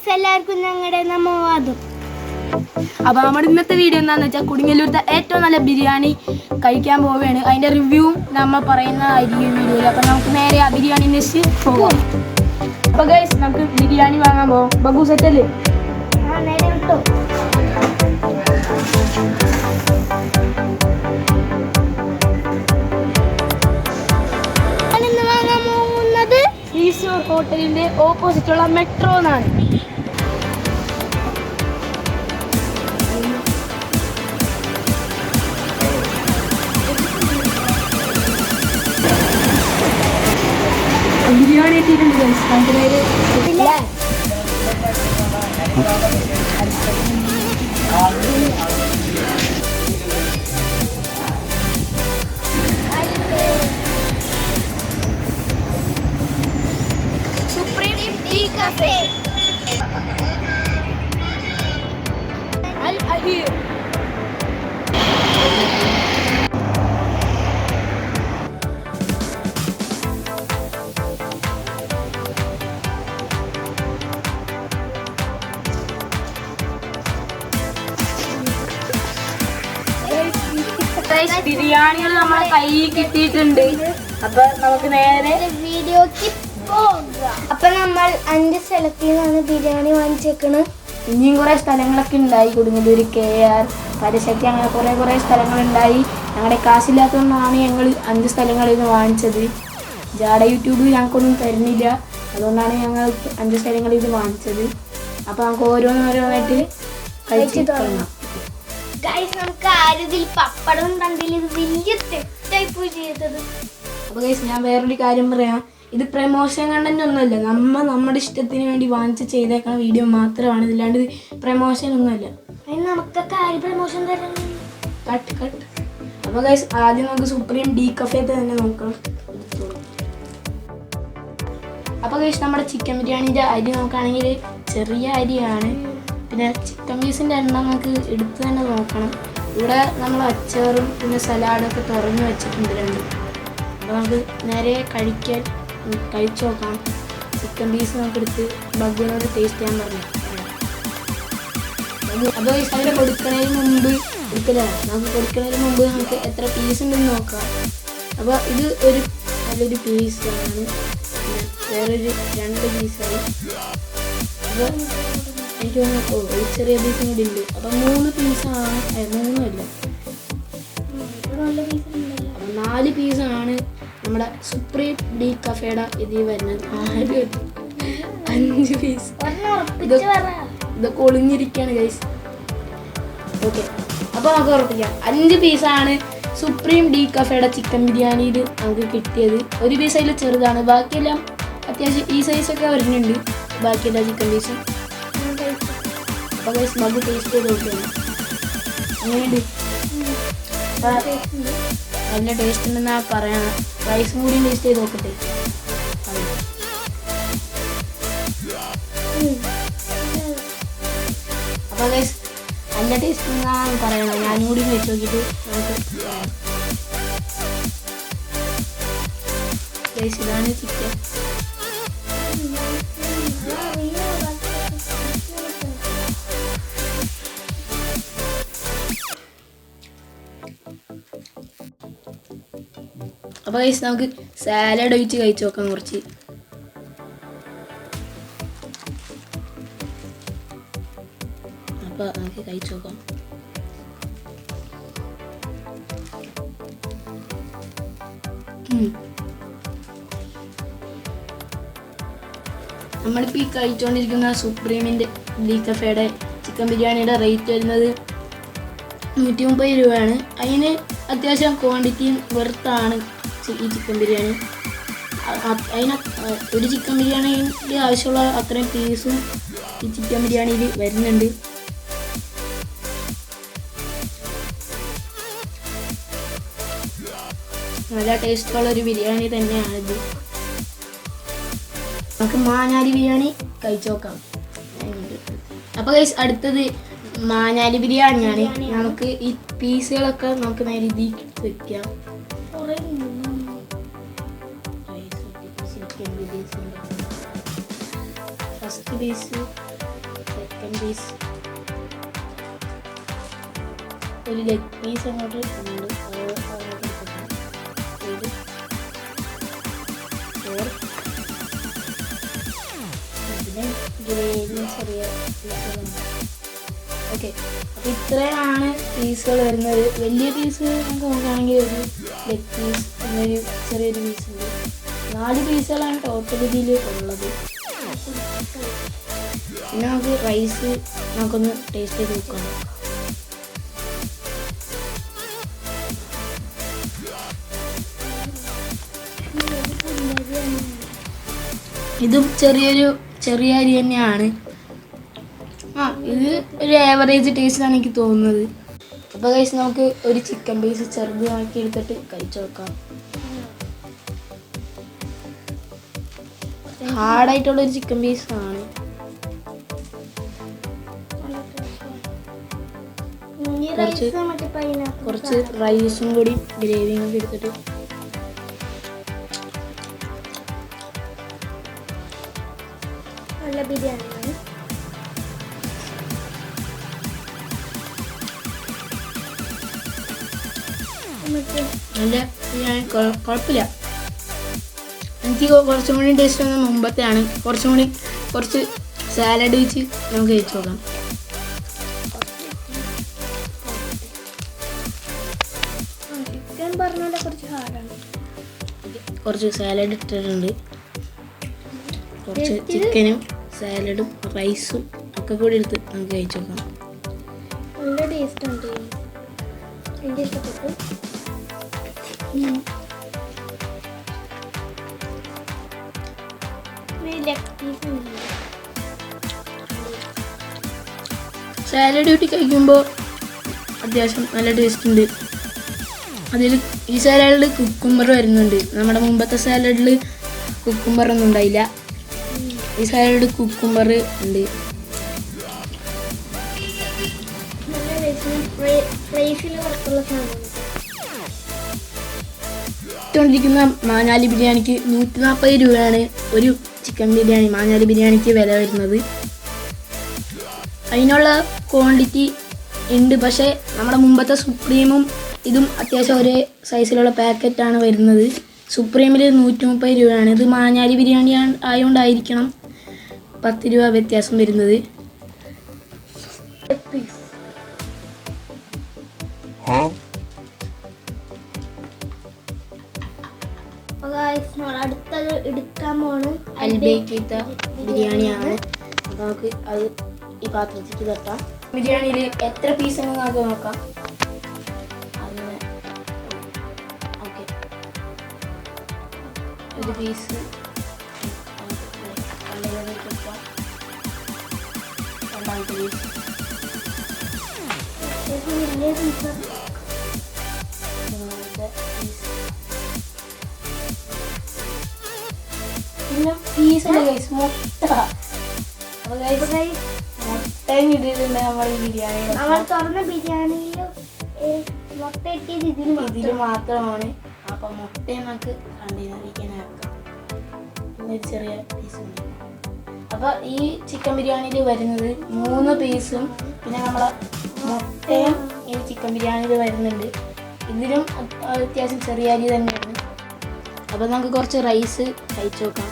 Guys എല്ലാവർക്കും ഞങ്ങളുടെ നമവാദം അപ്പൊ നമ്മുടെ ഇന്നത്തെ വീഡിയോ എന്താന്ന് വെച്ചാൽ കുടുങ്ങല്ലൂരത്തെ ഏറ്റവും നല്ല ബിരിയാണി കഴിക്കാൻ പോവുകയാണ്. അതിന്റെ റിവ്യൂ നമ്മൾ പറയുന്നതായിരിക്കും വീഡിയോയിൽ അപ്പൊ നമുക്ക് നേരെ ആ ബിരിയാണി അന്വേഷിച്ച് പോവാം. അപ്പൊ ഗൈസ് നമുക്ക് ബിരിയാണി വാങ്ങാൻ പോവാം. ബഗു സെറ്റല്ലേ ആ നേരെ വിട്ടോ. ഈശ്വർ ഹോട്ടലിന്റെ ഓപ്പോസിറ്റുള്ള മെട്രോ എന്നാണ്. ബിരിയാണി എത്തിയിട്ടുണ്ട് അഹീർ ബിരിയാണികൾ നമ്മളെ കയ്യിൽ കിട്ടിയിട്ടുണ്ട്. അപ്പൊ നമുക്ക് നേരെ വീഡിയോക്ക് പോകാം. അപ്പൊ നമ്മൾ അഞ്ച് സ്ഥലത്തിൽ നിന്നാണ് ബിരിയാണി വാങ്ങിച്ചേക്കണ്. ഇനിയും കുറെ സ്ഥലങ്ങളൊക്കെ ഉണ്ടായി. കൊടുങ്ങല്ലൂർ കെ ആർ പരശക്തി അങ്ങനെ കുറെ കുറെ സ്ഥലങ്ങളുണ്ടായി. ഞങ്ങളുടെ കാശില്ലാത്തതുകൊണ്ടാണ് ഞങ്ങൾ അഞ്ച് സ്ഥലങ്ങളിൽ നിന്ന് വാങ്ങിച്ചത്. ജാട യൂട്യൂബ് ഞങ്ങൾക്കൊന്നും തരുന്നില്ല. അതുകൊണ്ടാണ് ഞങ്ങൾ അഞ്ച് സ്ഥലങ്ങളിൽ നിന്ന് വാങ്ങിച്ചത്. അപ്പോൾ നമുക്ക് ഓരോന്നോരോന്നായിട്ട് കഴിച്ച് തുടങ്ങാം. ഗൈസ് നമുക്ക് ആരുതിൽ പപ്പടം കണ്ടില്ല ഇത് വലിയ തെറ്റായി പോയി ചെയ്തത്. അപ്പോൾ ഗൈസ് ഞാൻ വേറൊരു കാര്യം പറയാം. ഇത് പ്രമോഷൻ കണ്ടന്റ് ഒന്നുമല്ല നമ്മൾ നമ്മുടെ ഇഷ്ടത്തിന് വേണ്ടി വാങ്ങിച്ച് ചെയ്തേക്കുന്ന വീഡിയോ മാത്രമാണ്. ഇതില്ലാണ്ട് ഇത് പ്രമോഷൻ ഒന്നുമല്ല അതിന് നമുക്കൊക്കെ ആര് പ്രമോഷൻ തരണം? കട്ട് കട്ട് അപ്പോൾ ഗൈസ് ആദ്യം നമുക്ക് സുപ്രീം ഡി കഫേത്തെ തന്നെ നോക്കണം. അപ്പോൾ ഗൈസ് നമ്മുടെ ചിക്കൻ ബിരിയാണിന്റെ അരി നോക്കുകയാണെങ്കിൽ ചെറിയ അരിയാണ്. പിന്നെ ചിക്കൻ പീസിന്റെ എണ്ണം നമുക്ക് എടുത്ത് തന്നെ നോക്കണം. ഇവിടെ നമ്മൾ അച്ചാറും പിന്നെ സലാഡൊക്കെ തുറന്ന് വെച്ചിട്ടുണ്ട് രണ്ട്. അപ്പോൾ നമുക്ക് നേരെ കഴിക്കാൻ കഴിച്ച് നോക്കാം ചിക്കൻ പീസ് നമുക്ക് എടുത്ത് ബഗ്ഗിനോട് ടേസ്റ്റ് ചെയ്യാൻ പറഞ്ഞു. അത്. സ്ഥലം കൊടുക്കുന്നതിന് മുമ്പ് എടുക്കില്ല? നമുക്ക് കൊടുക്കുന്നതിന് മുമ്പ് നമുക്ക് എത്ര പീസ് ഉണ്ടെന്ന് നോക്കാം. അപ്പോൾ ഇത് ഒരു നല്ലൊരു പീസാണ് വേറൊരു രണ്ട് പീസായി അപ്പോൾ എനിക്ക് തോന്നുന്നു ഓ ഒരു ചെറിയ പീസും കൂടി ഉണ്ട്. അപ്പം മൂന്ന് പീസാണ് മൂന്നുമല്ല നാല് പീസാണ് നമ്മുടെ സുപ്രീം ഡി കഫേഡ ഇതിൽ വരുന്നത് അഞ്ച് പീസ് ഇതൊക്കെ ഒളിഞ്ഞിരിക്കുകയാണ് ഗൈസ് ഓക്കെ അപ്പോൾ നമുക്ക് ഉറപ്പിക്കാം. അഞ്ച് പീസാണ് സുപ്രീം ഡി കഫേയുടെ ചിക്കൻ ബിരിയാണിയിൽ നമുക്ക് കിട്ടിയത്. ഒരു പീസ് അതിൽ ചെറുതാണ്. ബാക്കിയെല്ലാം അത്യാവശ്യം ഈ സൈസൊക്കെ വരുന്നുണ്ട്. ബാക്കിയെല്ലാം ചിക്കൻ പീസ് അപ്പോൾ ഗൈസ് നമുക്ക് ടേസ്റ്റ് ചെയ്ത് ആ, നല്ല ടേസ്റ്റ് ഉണ്ടെന്നാ പറയണം റൈസും കൂടി ടേസ്റ്റ് ചെയ്ത് നോക്കട്ടെ. അപ്പൊ നല്ല ടേസ്റ്റ് എന്നാണ് പറയണം. ഞാനും കൂടി വെച്ച് നോക്കിയിട്ട് നമുക്ക് ഇതാണ് ചിക്കൻ അപ്പോൾ ഗൈസ് നമുക്ക് സാലഡ് ഒഴിച്ച് കഴിച്ച് നോക്കാം കുറച്ച്. അപ്പോൾ നമുക്ക് കഴിച്ച് നോക്കാം. നമ്മളിപ്പോൾ ഈ കഴിച്ചുകൊണ്ടിരിക്കുന്ന സുപ്രീമിന്റെ ഡി കഫേയുടെ ചിക്കൻ ബിരിയാണിയുടെ റേറ്റ് വരുന്നത് നൂറ്റി മുപ്പത് രൂപയാണ്. അതിന് അത്യാവശ്യം ക്വാണ്ടിറ്റിയും വെറുത്താണ് ഈ ചിക്കൻ ബിരിയാണി. അതിന് ഒരു ചിക്കൻ ബിരിയാണിന്റെ ആവശ്യമുള്ള അത്രയും പീസും ഈ ചിക്കൻ ബിരിയാണിയിൽ വരുന്നുണ്ട്. നല്ല ടേസ്റ്റുള്ള ഒരു ബിരിയാണി തന്നെയാണിത് നമുക്ക് മാനാലി ബിരിയാണി കഴിച്ചു നോക്കാം. അപ്പോൾ അടുത്തത് മാനാലി ബിരിയാണിയാണ്. നമുക്ക് ഈ പീസുകളൊക്കെ നമുക്ക് നേരെ വെക്കാം ഫസ്റ്റ് പീസ് സെക്കൻഡ് പീസ് ഒരു ലെഗ് പീസ് അങ്ങോട്ട്. ഒരു four. പിന്നെ ഗ്രേവി ചെറിയ ഓക്കെ അപ്പോൾ ഇത്രയാണ് പീസുകൾ വരുന്നത് വലിയ പീസ് നമുക്ക് നോക്കുകയാണെങ്കിൽ ഒരു ലെഗ് പീസ് എന്നൊരു ചെറിയൊരു പീസ് ഉണ്ട് നാല് പീസുകളാണ് ടോട്ടൽ ഇതിൽ ഉള്ളത് പിന്നെ നമുക്ക് റൈസ് നമുക്കൊന്ന് ടേസ്റ്റ് ചെയ്ത് നോക്കാം. ഇതും ചെറിയൊരു ചെറിയ അരി തന്നെയാണ്. ആ ഇത് ഒരു ആവറേജ് ടേസ്റ്റാണ് എനിക്ക് തോന്നുന്നത്. അപ്പോൾ കഴിച്ച് നമുക്ക് ഒരു ചിക്കൻ പീസ് ചെറുതാക്കി എടുത്തിട്ട് കഴിച്ചു നോക്കാം. ഹാർഡായിട്ടുള്ള ഒരു ചിക്കൻ പീസ് കുറച്ച് കുറച്ച് റൈസും കൂടി ഗ്രേവിയും കൂടി എടുത്തിട്ട് നല്ല ബിരിയാണി നല്ല ഞാൻ കുഴപ്പമില്ല എനിക്ക് കുറച്ചും കൂടി ടേസ്റ്റ് വന്ന മുമ്പത്തെയാണ്. കുറച്ചും കൂടി കുറച്ച് സാലഡ് വെച്ച് നമുക്ക് കഴിച്ചു നോക്കാം. കുറച്ച് സാലഡ് ഇട്ടിട്ടുണ്ട്. കുറച്ച് ചിക്കനും സാലഡും റൈസും ഒക്കെ കൂടി എടുത്ത് നമുക്ക് കഴിച്ചു നോക്കാം. നല്ല ടേസ്റ്റ് ഉണ്ട്. ഇഷ്ടപ്പെട്ടു. സാലഡ് കൂട്ടി കഴിക്കുമ്പോൾ അത്യാവശ്യം നല്ല ടേസ്റ്റ് ഉണ്ട്. അതിൽ ഈ സാലഡിൽ കുക്കുംബർ വരുന്നുണ്ട്. നമ്മുടെ മുമ്പത്തെ സാലഡിൽ കുക്കുംബർ ഒന്നും ഉണ്ടായില്ല. ഈ സാലഡ് കുക്കുംബർ ഉണ്ട്. ിരിക്കുന്ന മാഞ്ഞാലി ബിരിയാണിക്ക് നൂറ്റി നാൽപ്പത് രൂപയാണ് ഒരു ചിക്കൻ ബിരിയാണി മാഞ്ഞാലി ബിരിയാണിക്ക് വില വരുന്നത്. അതിനുള്ള ക്വാണ്ടിറ്റി ഉണ്ട്. പക്ഷേ നമ്മുടെ മുമ്പത്തെ സുപ്രീമും ഇതും അത്യാവശ്യം ഒരേ സൈസിലുള്ള പാക്കറ്റാണ് വരുന്നത്. സുപ്രീമിൽ നൂറ്റി മുപ്പത് രൂപയാണ്. ഇത് മാഞ്ഞാലി ബിരിയാണി ആയതുകൊണ്ടായിരിക്കണം പത്ത് രൂപ വ്യത്യാസം വരുന്നത്. അടുത്തത് എടുക്കാൻ പോണ്. അൽബേക്കിത്ത ബിരിയാണിയാണ്. അപ്പോൾ നമുക്ക് അത് ഈ പാത്രത്തിലേക്ക് തട്ടാം ബിരിയാണിയിൽ എത്ര പീസ് എന്ന് നമുക്ക് നോക്കാം. ഒരു പീസ് രണ്ടാമത്തെ പീസ് വലിയ പീസ് മൂന്നാമത്തെ പീസ് പിന്നെ പീസല്ല കൈസ് മുട്ട. അപ്പോൾ കൈസ് മുട്ടയും കിട്ടിയിട്ടുണ്ട് നമ്മുടെ ഈ ബിരിയാണിയുടെ നമ്മൾ തുറന്ന ബിരിയാണിയിൽ മുട്ട ഇട്ടിയത് ഇതിന് ഇതിൽ മാത്രമാണ്. അപ്പൊ മുട്ടയും നമുക്ക് ഒരു ചെറിയ പീസ് അപ്പൊ ഈ ചിക്കൻ ബിരിയാണിയിൽ വരുന്നത് മൂന്ന് പീസും പിന്നെ നമ്മളെ മുട്ടയും ഈ ചിക്കൻ ബിരിയാണിയിൽ വരുന്നുണ്ട് ഇതിലും അത് അത്യാവശ്യം ചെറിയ അരി തന്നെയാണ് അപ്പൊ നമുക്ക് കുറച്ച് റൈസ് കഴിച്ചു നോക്കാം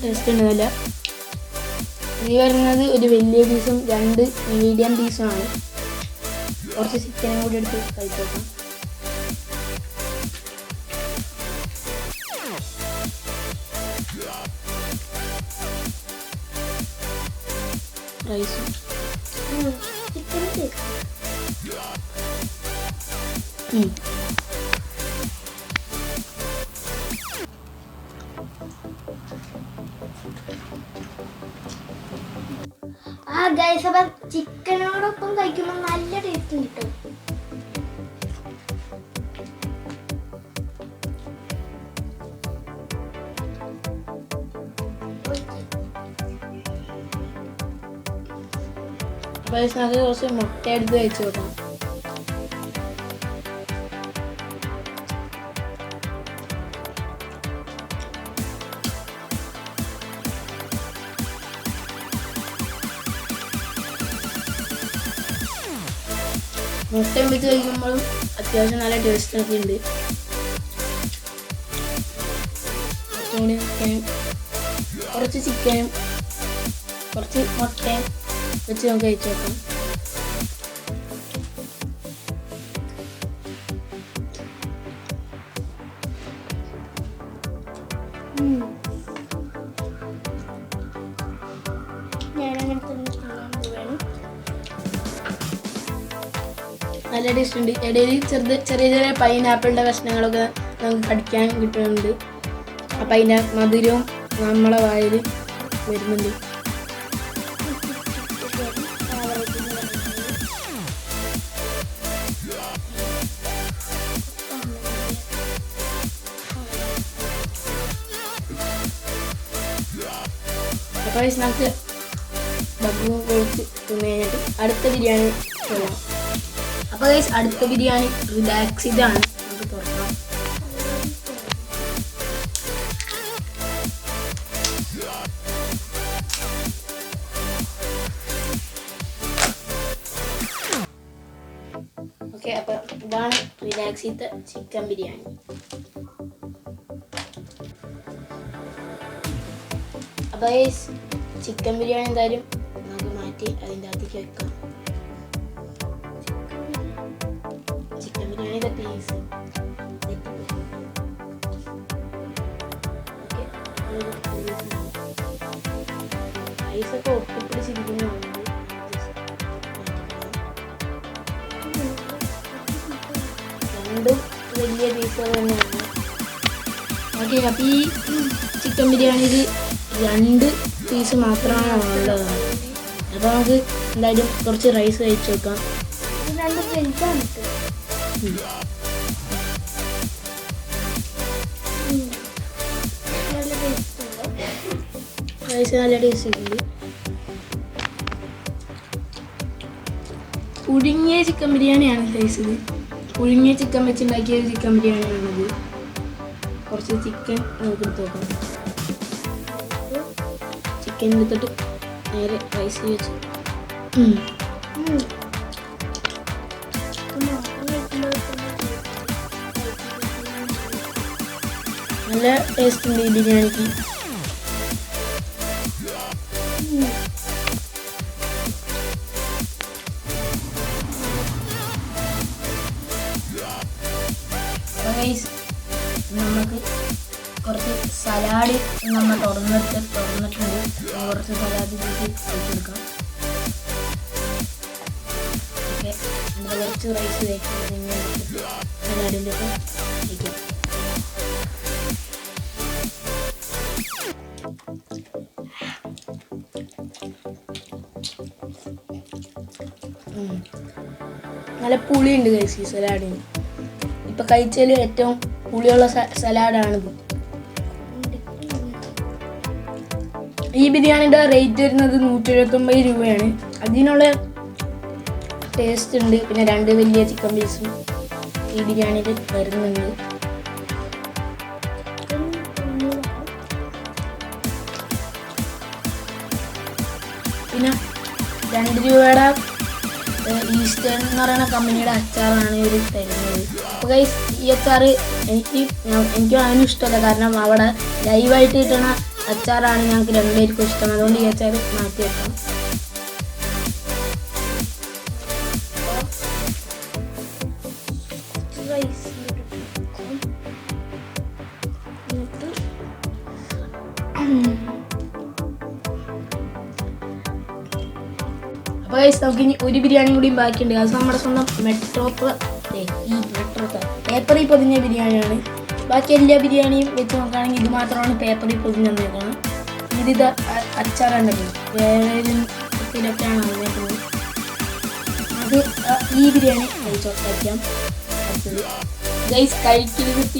ടേസ്റ്റ് ഉണ്ട് നല്ല ഇത് വരുന്നത് ഒരു വലിയ പീസും രണ്ട് മീഡിയം പീസുമാണ് കുറച്ച് ചിക്കനും കൂടി എടുത്ത് കഴിച്ചേക്കാം റൈസും ചിക്കൻ ഗൈസ് ചിക്കനോടൊപ്പം കഴിക്കുമ്പോൾ നല്ല ടേസ്റ്റ് കിട്ടും. കുറച്ച് മുട്ട എടുത്ത് കഴിച്ചു നോക്കാം മുട്ടയും വെച്ച് കഴിക്കുമ്പോഴും അത്യാവശ്യം നല്ല ടേസ്റ്റ് ഒക്കെ ഉണ്ട്. കുറച്ച് ചിക്കനും കുറച്ച് മുട്ടയും വെച്ച് നമുക്ക് കഴിച്ചു നോക്കാം ടേസ്റ്റ് ഉണ്ട് ഇടയിൽ ചെറുത് ചെറിയ ചെറിയ പൈനാപ്പിളിന്റെ കഷ്ണങ്ങളൊക്കെ നമുക്ക് കടിക്കാൻ കിട്ടുന്നുണ്ട്. അപ്പം അതിന്റെ മധുരവും നമ്മളെ വായിൽ വരുന്നുണ്ട്. അപ്പോൾ നമുക്ക് ഭക്ഷണം കഴിച്ച് തിന്നു കഴിഞ്ഞിട്ട് അടുത്ത ബിരിയാണി ചെയ്യാം അപ്പോൾ ഗൈസ് അടുത്ത ബിരിയാണി. റിലാക്സ് ഇതാണ്. നമുക്ക് തുറക്കാം. ഓക്കെ അപ്പോൾ ഇതാണ് റിലാക്സിത്തെ ചിക്കൻ ബിരിയാണി. അപ്പോൾ ചിക്കൻ ബിരിയാണി എന്തായാലും നമുക്ക് മാറ്റി അതിന്റെ അകത്തേക്ക് വെക്കാം. ഐസൊക്കെ ഒട്ടിപ്പിടിച്ചിരിക്കുന്നുണ്ട് രണ്ടും വലിയ പീസുകൾ തന്നെയാണ് ഓക്കെ അപ്പം ഈ ചിക്കൻ ബിരിയാണിയിൽ രണ്ട് പീസ് മാത്രമാണ് ഉള്ളത് അപ്പോൾ നമുക്ക് എന്തായാലും കുറച്ച് റൈസ് കഴിച്ച് വെക്കാം രണ്ട് വലുതാണ് റൈസ് നല്ല ടേസ്റ്റ് ഉണ്ട് പുഴുങ്ങിയ ചിക്കൻ ബിരിയാണിയാണ് കഴിച്ചത് പുഴുങ്ങിയ ചിക്കൻ വെച്ചുണ്ടാക്കിയ ഒരു ചിക്കൻ ബിരിയാണിയാണിത്. കുറച്ച് ചിക്കൻ നമുക്ക് എടുത്ത് ചിക്കൻ എടുത്തിട്ട് നേരെ റൈസ് വെച്ച്. നല്ല ടേസ്റ്റ് ഉണ്ട് ഈ ബിരിയാണിക്ക്. സലാഡ് നമ്മൾ തുറന്നിട്ട് തുറന്നിട്ടുണ്ട്. കുറച്ച് സലാഡ് ഇതിലേക്ക് ഒഴിച്ചെടുക്കാം ഓക്കെ. നമ്മൾ കുറച്ച് റൈസ് കണ്ണാടിന്റെ ഒക്കെ. നല്ല പുളിയുണ്ട് കഴിച്ച് ഈ സലാഡിന് ഇപ്പം കഴിച്ചതിൽ ഏറ്റവും പുളിയുള്ള സലാഡാണിത് ഈ ബിരിയാണിയുടെ റേറ്റ് വരുന്നത് നൂറ്റി എഴുപത്തൊമ്പത് രൂപയാണ്. അതിനുള്ള ടേസ്റ്റ് ഉണ്ട്. പിന്നെ രണ്ട് വലിയ ചിക്കൻ പീസും ഈ ബിരിയാണിയിൽ വരുന്നുണ്ട്. പിന്നെ രണ്ട് രൂപയുടെ ഈസ്റ്റേൺ എന്ന് പറയുന്ന കമ്പനിയുടെ അച്ചാറാണ് ഇവർ തരുന്നത്. അപ്പോൾ ഈ അച്ചാറ് എനിക്ക് എനിക്കും അതിനും ഇഷ്ടമല്ല. കാരണം അവിടെ ലൈവായിട്ട് കിട്ടുന്ന അച്ചാറാണ് ഞങ്ങൾക്ക് രണ്ടുപേർക്കും ഇഷ്ടം. അതുകൊണ്ട് ഈ അച്ചാർ മാറ്റി വെക്കാം. അപ്പോൾ ഗൈസ് നമുക്ക് ഇനി ഒരു ബിരിയാണി കൂടിയും ബാക്കിയുണ്ട്. അത് നമ്മുടെ സ്വന്തം മെട്രോപ്പ് ഈ മെട്രോപ്പ് പേപ്പറിൽ പൊതിഞ്ഞ ബിരിയാണിയാണ്. ബാക്കി എല്ലാ ബിരിയാണിയും വെച്ച് നോക്കുകയാണെങ്കിൽ ഇത് മാത്രമാണ് പേപ്പറിൽ പൊതിഞ്ഞ് തന്നേക്കുന്നത് ഇത് ഇത് അച്ചാറുണ്ടല്ലോ വേറെ ഇതിലൊക്കെയാണ് വന്നേക്കുന്നത്. അത് ഈ ബിരിയാണി കഴിച്ചോക്കാം അടുത്തത് ഗൈസ്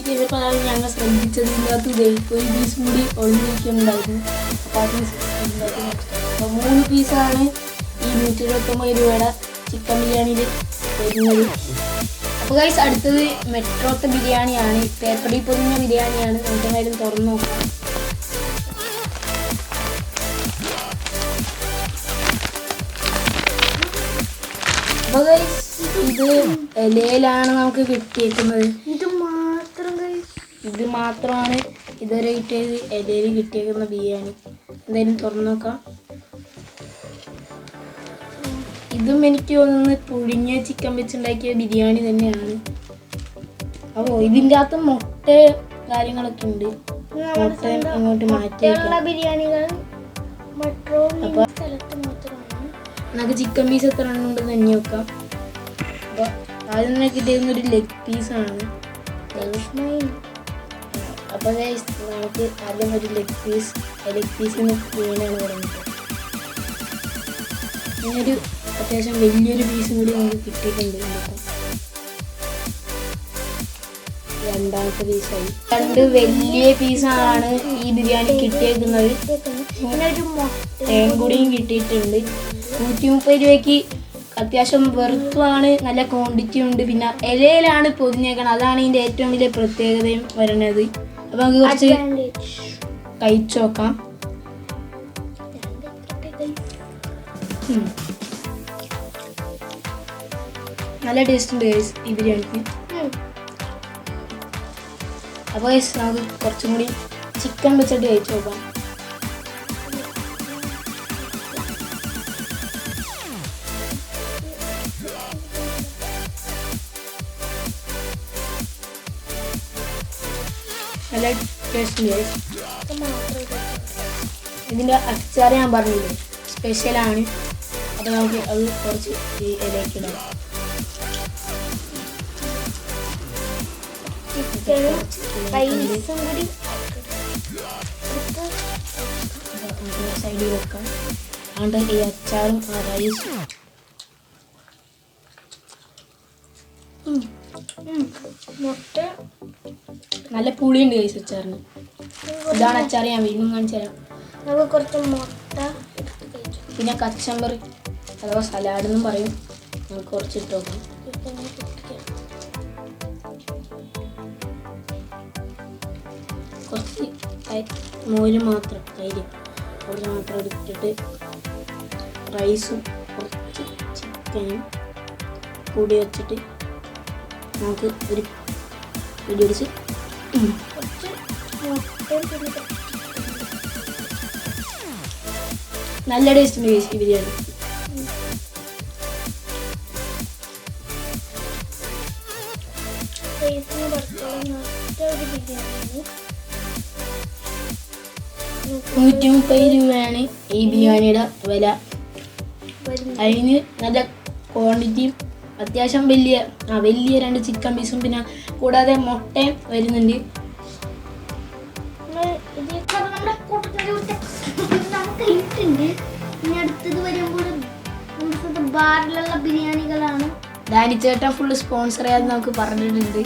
കഴിഞ്ഞപ്പോൾ അതാണ് ഞങ്ങൾ ശ്രദ്ധിച്ചത്. ഇതിനകത്ത് ദേ ഒരു പീസ് കൂടി ഒഴിഞ്ഞിരിക്കുന്നുണ്ടായിരുന്നു അപ്പോൾ അത് അപ്പോൾ മൂന്ന് പീസാണ് ഈ നൂറ്റി എഴുപത്തൊമ്പത് രൂപയുടെ ചിക്കൻ ബിരിയാണിയിൽ വരുന്നത്. അപ്പോൾ ഗൈസ് അടുത്തത് മെട്രോത്തെ ബിരിയാണിയാണ്. പേപ്പറിൽ പൊതിഞ്ഞ ബിരിയാണിയാണ്. നമുക്ക് എന്തായാലും തുറന്നു നോക്കാം. അപ്പോൾ ഗൈസ് ഇത് ഇലയിലാണ് നമുക്ക് കിട്ടിയേക്കുന്നത്. ഇത് മാത്രം. ഇത് മാത്രമാണ് ഇതുവരെ കിട്ടിയത് ഇലയിൽ കിട്ടിയേക്കുന്ന ബിരിയാണി. എന്തായാലും തുറന്നു നോക്കാം. ഇതും എനിക്ക് തോന്നുന്നു പുഴുങ്ങിയ ചിക്കൻ വെച്ചുണ്ടാക്കിയ ബിരിയാണി തന്നെയാണ്. അപ്പോൾ ഇതിന്റെ അകത്ത് മുട്ട കാര്യങ്ങളൊക്കെ ഉണ്ട്. മുട്ട അങ്ങോട്ട് മാറ്റി ബിരിയാണികൾ അപ്പൊ- നമുക്ക് ചിക്കൻ പീസ് എത്ര എണ്ണം ഉണ്ടെന്ന് എണ്ണി നോക്കാം അപ്പോൾ ആദ്യം തന്നെ കിട്ടിയിരുന്ന ഒരു ലെഗ് പീസാണ് അപ്പോൾ നമുക്ക് ആദ്യം ഒരു ലെഗ് പീസ് ലെഗ് പീസിന് വീണാണ് പറഞ്ഞത് ഇനിയൊരു അത്യാവശ്യം വലിയൊരു പീസും കൂടി നമുക്ക് കിട്ടിയിട്ടുണ്ട്. രണ്ടാമത്തെ പീസായി രണ്ട് വലിയ പീസാണ് ഈ ബിരിയാണി കിട്ടിയേക്കുന്നത്. തേൻ കൂടിയും കിട്ടിയിട്ടുണ്ട്. നൂറ്റി മുപ്പത് രൂപയ്ക്ക് അത്യാവശ്യം വെറുത്തുമാണ് നല്ല ക്വാണ്ടിറ്റി ഉണ്ട്. പിന്നെ ഇലയിലാണ് പൊതിഞ്ഞേക്കണം അതാണ് ഇതിന്റെ ഏറ്റവും വലിയ പ്രത്യേകതയും വരണത്. അപ്പം നമുക്ക് കുറച്ച്. കഴിച്ചു നോക്കാം. ഉം. നല്ല ടേസ്റ്റ് ഉണ്ട് ഗൈസ് ഈ ബിരിയാണിക്ക്. അപ്പോൾ ഗൈസ് നമുക്ക് കുറച്ചും കൂടി ചിക്കൻ വെച്ചിട്ട് കഴിച്ചു നോക്കാം. നല്ല ടേസ്റ്റ് ഉണ്ട് ഇതിന്റെ അച്ചാർ ഞാൻ പറഞ്ഞില്ലേ സ്പെഷ്യലാണ് അപ്പോൾ നമുക്ക് അത് കുറച്ച് ഈ ഇലയ്ക്ക് ചിക്കനും റൈസും കൂടി സൈഡിൽ വെക്കാം അതുകൊണ്ട് ഈ അച്ചാറും ആ റൈസും. മുട്ട നല്ല പുളിയുണ്ട് കൈസ് അച്ചാറിന്. ഇതാണ് അച്ചാർ ഞാൻ വീണ്ടും കാണിച്ചു നമുക്ക് കുറച്ച് മുട്ട പിന്നെ കച്ചമ്പറി അഥവാ സലാഡ് എന്നും പറയും. നമുക്ക് കുറച്ച് ഇട്ട് നോക്കാം. മോര് മാത്രം തൈര്. കുറച്ച് മാത്രം എടുത്തിട്ട് റൈസും കുറച്ച് ചിക്കനും കൂടി വെച്ചിട്ട് നമുക്ക് ഒരു പിടിച്ച് നല്ല ടേസ്റ്റ് ഉണ്ട് ബിരിയാണി. നൂറ്റി മുപ്പത് രൂപയാണ് ഈ ബിരിയാണിയുടെ വില. അതിന് നല്ല ക്വാണ്ടിറ്റിയും അത്യാവശ്യം വലിയ ആ വലിയ രണ്ട് ചിക്കൻ പീസും പിന്നെ കൂടാതെ മുട്ടയും വരുന്നുണ്ട്. ബിരിയാണികളാണ് ഡാനി ബാറിലുള്ള ബിരിയാണികളാണ്. ഡാനിച്ചേട്ടൻ ഫുള്ള് സ്പോൺസർ ചെയ്യാതെ നമുക്ക് പറഞ്ഞിട്ടുണ്ട്.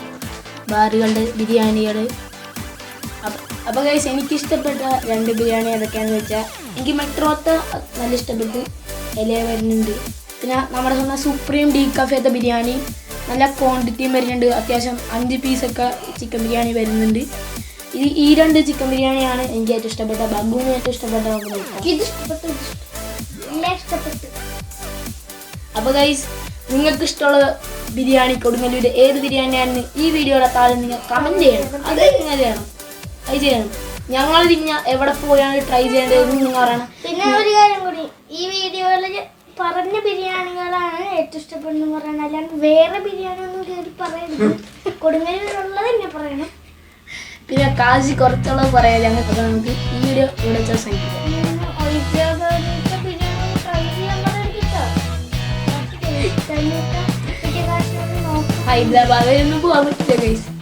ബാറുകളുടെ ബിരിയാണികൾ അപ്പോൾ കഴിച്ച് എനിക്ക് ഇഷ്ടപ്പെട്ട രണ്ട് ബിരിയാണി ഏതൊക്കെയാണെന്ന് വെച്ചാൽ എനിക്ക് മെട്രോത്തെ നല്ല ഇഷ്ടപ്പെട്ടു ഇല വരുന്നുണ്ട്. പിന്നെ നമ്മുടെ സ്വന്തം സുപ്രീം ഡീ കഫേത്തെ ബിരിയാണി നല്ല ക്വാണ്ടിറ്റിയും വരുന്നുണ്ട്. അത്യാവശ്യം അഞ്ച് പീസൊക്കെ ചിക്കൻ ബിരിയാണി വരുന്നുണ്ട്. ഇത് ഈ രണ്ട് ചിക്കൻ ബിരിയാണിയാണ് എനിക്ക് ഏറ്റവും ഇഷ്ടപ്പെട്ട. ബഗ്ഗുവിന് ഏറ്റവും ഇഷ്ടപ്പെട്ട ഇത് ഇഷ്ടപ്പെട്ടു ഇഷ്ടപ്പെട്ടു. അപ്പോൾ ഗൈസ് നിങ്ങൾക്ക് ഇഷ്ടമുള്ള ബിരിയാണി കൊടുങ്ങല്ലൂർ ഏത് ബിരിയാണിയാണെന്ന് ഈ വീഡിയോയുടെ താഴെ നിങ്ങൾ കമന്റ് ചെയ്യണം. അത് നിങ്ങൾ ചെയ്യണം. അത് ചെയ്യണം. ഞങ്ങൾ പിന്നെ എവിടെ പോയാണ് ട്രൈ ചെയ്യേണ്ടതെന്ന് പറയണം പിന്നെ ഒരു കാര്യം കൂടി ഈ വീഡിയോയിൽ പറഞ്ഞ ബിരിയാണികളാണ് ഏറ്റവും ഇഷ്ടപ്പെടുന്നത് പറയണം അല്ലാണ്ട് വേറെ ബിരിയാണി ഒന്നും കയറി പറയരുത്. കൊടുങ്ങല്ലൂരുള്ളത് തന്നെ പറയണം. പിന്നെ കാശി കുറച്ചുള്ളത് പറയാം ഞങ്ങൾക്ക് നമുക്ക് ഈ വീഡിയോ ഇവിടെ ഹൈദരാബാദ് ഹൈദരാബാദിൽ ഒന്നും പോകാൻ പറ്റില്ല